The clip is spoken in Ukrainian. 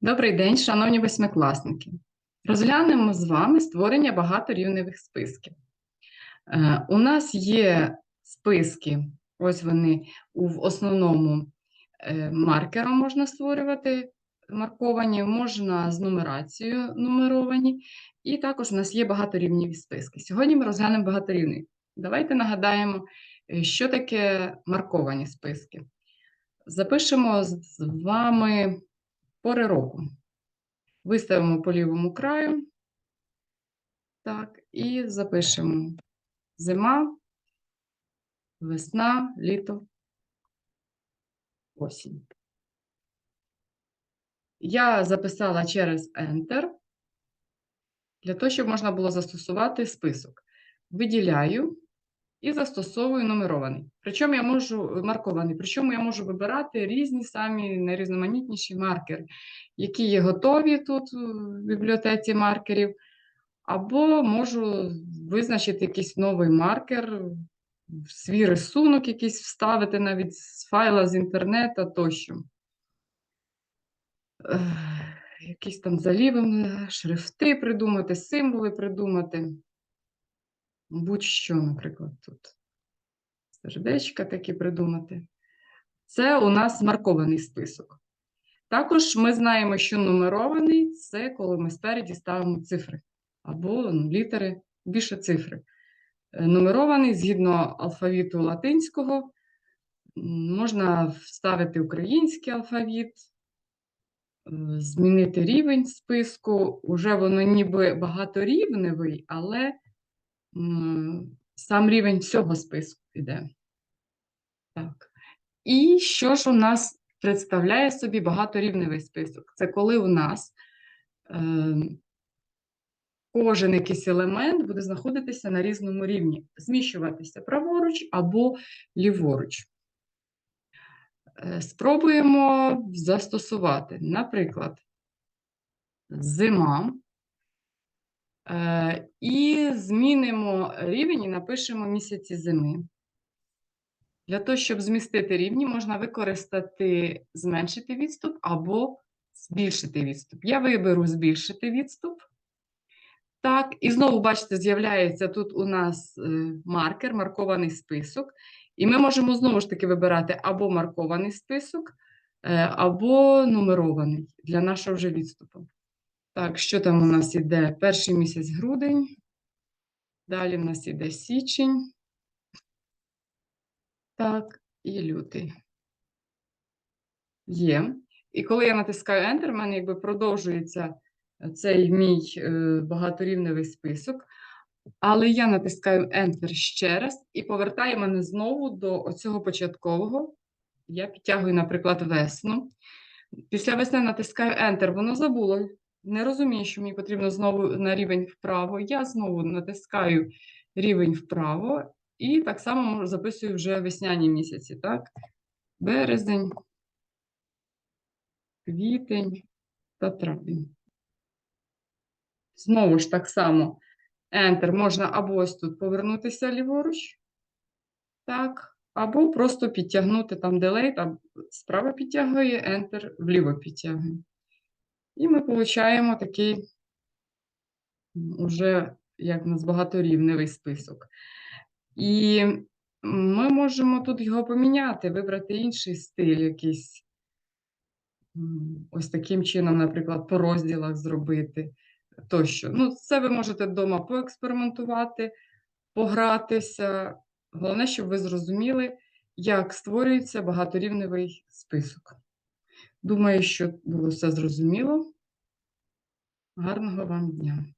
Добрий день, шановні восьмикласники. Розглянемо з вами створення багаторівневих списків. Е, У нас є списки, ось вони в основному е, маркером можна створювати, марковані, можна з нумерацією нумеровані, і також у нас є багаторівневі списки. Сьогодні ми розглянемо багаторівний. Давайте нагадаємо, е, що таке марковані списки. Запишемо з вами пори року. Виставимо по лівому краю. Так, і запишемо зима, весна, літо, осінь. Я записала через Enter для того, щоб можна було застосувати список. Виділяю і застосовую нумерований. Причому я можу маркований, причому я можу вибирати різні самі найрізноманітніші маркери, які є готові тут в бібліотеці маркерів, або можу визначити якийсь новий маркер, свій рисунок якийсь вставити навіть з файла з інтернету тощо. Якісь там заліви, шрифти придумати, символи придумати. Будь-що, наприклад, тут. Сердечка такі придумати. Це у нас маркований список. Також ми знаємо, що нумерований це коли ми спереді ставимо цифри або ну, літери, більше цифри. Е, Нумерований згідно алфавіту латинського, можна вставити український алфавіт, е, змінити рівень списку. Уже воно ніби багаторівневий, але сам рівень всього списку йде. Так. І що ж у нас представляє собі багаторівневий список? Це коли у нас е, кожен якийсь елемент буде знаходитися на різному рівні, зміщуватися праворуч або ліворуч. Е, Спробуємо застосувати, наприклад, зима. Е, І змінимо рівень і напишемо місяці зими. Для того, щоб змістити рівні, можна використати зменшити відступ або збільшити відступ. Я виберу збільшити відступ. Так, і знову, бачите, з'являється тут у нас е, маркер, маркований список. І ми можемо знову ж таки вибирати або маркований список, е, або нумерований для нашого вже відступу. Так, що там у нас іде? Перший місяць грудень. Далі в нас іде січень. Так, і лютий. Є. І коли я натискаю Enter, в мене якби продовжується цей мій е, багаторівневий список. Але я натискаю Enter ще раз і повертає мене знову до оцього початкового. Я підтягую, наприклад, весну. Після весни натискаю Enter, воно забуло. Не розумію, що мені потрібно знову на рівень вправо. Я знову натискаю рівень вправо і так само записую вже весняні місяці. Так? Березень, квітень та травень. Знову ж так само Enter можна або ось тут повернутися ліворуч, так, або просто підтягнути там Delay, там справа підтягує, Enter вліво підтягує. І ми отримуємо такий м, уже як в нас багаторівневий список. І ми можемо тут його поміняти, вибрати інший стиль якийсь. Ось таким чином, наприклад, по розділах зробити тощо. Ну, це ви можете вдома поекспериментувати, погратися. Головне, щоб ви зрозуміли, як створюється багаторівневий список. Думаю, що було все зрозуміло. Гарного вам дня!